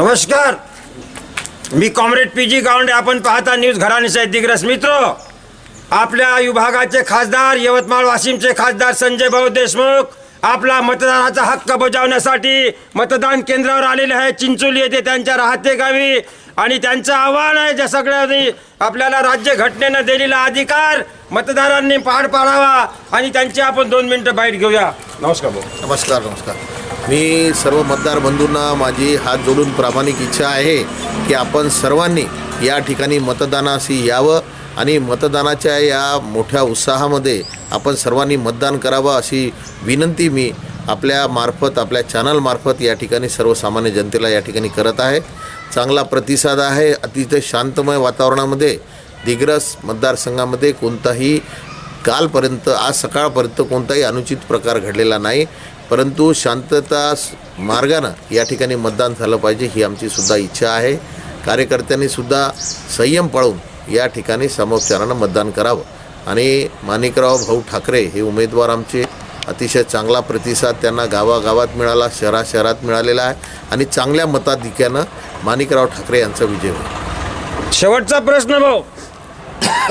नमस्कार. मी comrade P G Gawande. आपण पाहता न्यूज घराणेसाहेब दिग्रस मित्र आपल्या विभागाचे खासदार यवतमाळ वाशिमचे खासदार संजय भाऊ देशमुख आपला मतदानाचा हक्क बजावण्यासाठी मतदान केंद्रावर आलेले आहे चिंचोली येथे त्यांच्या राहते गावी आणि त्यांचं आव्हान आहे ज्या सगळ्यांनी आपल्याला राज्य घटनेनं दिलेला अधिकार मतदारांनी पार पाडावा आणि त्यांची आपण दोन मिनिटं बाईट घेऊया. नमस्कार भाऊ. नमस्कार नमस्कार. मी सर्व मतदार बंधूंना माझी हात जोडून प्रामाणिक इच्छा आहे की आपण सर्वांनी या ठिकाणी मतदानाशी यावं आणि मतदानाच्या या मोठ्या उत्साहामध्ये आपण सर्वांनी मतदान करावं अशी विनंती मी आपल्या मार्फत आपल्या चॅनलमार्फत या ठिकाणी सर्वसामान्य जनतेला या ठिकाणी करत आहे. चांगला प्रतिसाद आहे. अतिशय शांतमय वातावरणामध्ये दिग्रस मतदारसंघामध्ये कोणताही कालपर्यंत आज सकाळपर्यंत कोणताही अनुचित प्रकार घडलेला नाही. परंतु शांतता मार्गानं या ठिकाणी मतदान झालं पाहिजे ही आमची सुद्धा इच्छा आहे. कार्यकर्त्यांनी सुद्धा संयम पाळून या ठिकाणी समोपचारानं मतदान करावं. आणि माणिकराव भाऊ ठाकरे हे उमेदवार आमचे अतिशय चांगला प्रतिसाद त्यांना गावागावात मिळाला शहरा शहरात मिळालेला आहे आणि चांगल्या मताधिक्यानं माणिकराव ठाकरे यांचा विजय होईल. शेवटचा प्रश्न भाऊ.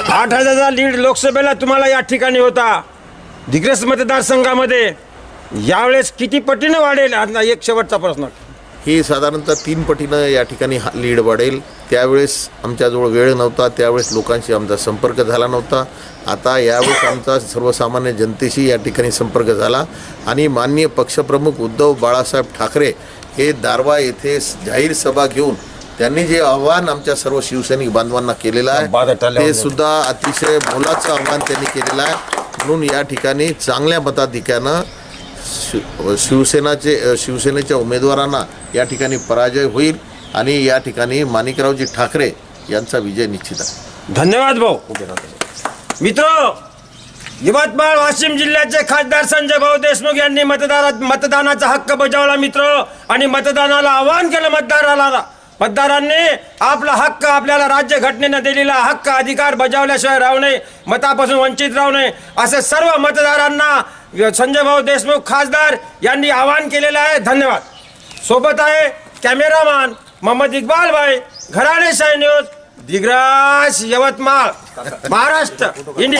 आठ हजारचा लीड लोकसभेला तुम्हाला या ठिकाणी होता. दिग्रस मतदारसंघामध्ये यावेळेस किती पटीनं वाढेल? आता एक शेवटचा प्रश्न. ही साधारणतः तीन पटीनं या ठिकाणी हा लीड वाढेल. त्यावेळेस आमच्याजवळ वेळ नव्हता. त्यावेळेस लोकांशी आमचा संपर्क झाला नव्हता. आता यावेळेस आमचा सर्वसामान्य जनतेशी या ठिकाणी संपर्क झाला. आणि माननीय पक्षप्रमुख उद्धव बाळासाहेब ठाकरे हे दारवा येथे जाहीर सभा घेऊन त्यांनी जे आव्हान आमच्या सर्व शिवसैनिक बांधवांना केलेलं आहे ते सुद्धा अतिशय मोलाचं आव्हान त्यांनी केलेलं आहे. म्हणून या ठिकाणी चांगल्या मताधिक्यानं शिव शिवसेनाचे शिवसेनेच्या उमेदवारांना या ठिकाणी पराजय होईल आणि या ठिकाणी माणिकरावजी ठाकरे यांचा विजय निश्चित आहे. धन्यवाद भाऊ. मित्र यवतमाळ वाशिम जिल्ह्याचे खासदार संजय भाऊ देशमुख यांनी मतदारात मतदानाचा हक्क बजावला मित्र आणि मतदानाला आवाहन केलं मतदाराला मतदारांनी आपला हक्क आपल्याला राज्य घटनेनं दिलेला हक्क अधिकार बजावल्याशिवाय राहू नये मतापासून वंचित राहू नये असं सर्व मतदारांना संजय भाऊ देशमुख खासदार यांनी आवाहन केलेलं आहे. धन्यवाद. सोबत आहे कॅमेरामॅन मोहम्मद इकबाल भाई घराणे शाही न्यूज दिग्रास यवतमाळ महाराष्ट्र इंडिया.